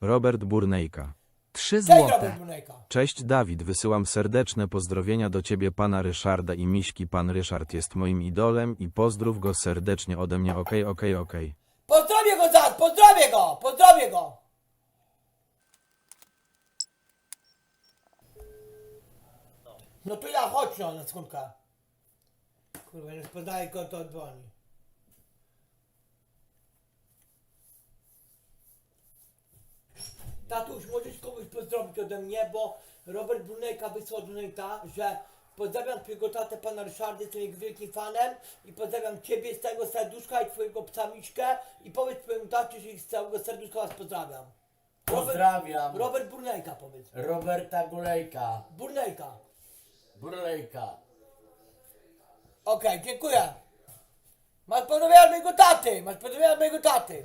Robert Burnejka. Trzy Cześć Robert złote. Cześć Dawid, wysyłam serdeczne pozdrowienia do ciebie pana Ryszarda i Miśki. Pan Ryszard jest moim idolem i pozdrów go serdecznie ode mnie. Okej, okej, okej. Pozdrowię go zaraz, pozdrowię go, pozdrowię go. No to ja chodź no, na sekundkę. Kurwa, nie podaję go to dzwoni. Tatuś, możesz kogoś pozdrowić ode mnie, bo Robert Brunejka wysłał donata, że pozdrawiam twojego tatę, pana Ryszarda, jestem jego wielkim fanem i pozdrawiam ciebie z całego serduszka i twojego psa Miśkę i powiedz twojemu tacie, że ich z całego serduszka was pozdrawiam. Pozdrawiam. Robert Brunejka powiedz. Roberta Gulejka. Burnejka. Burlejka. Okej, dziękuję. Masz pozdrowienia od mojego taty, masz pozdrowienia od mojego taty.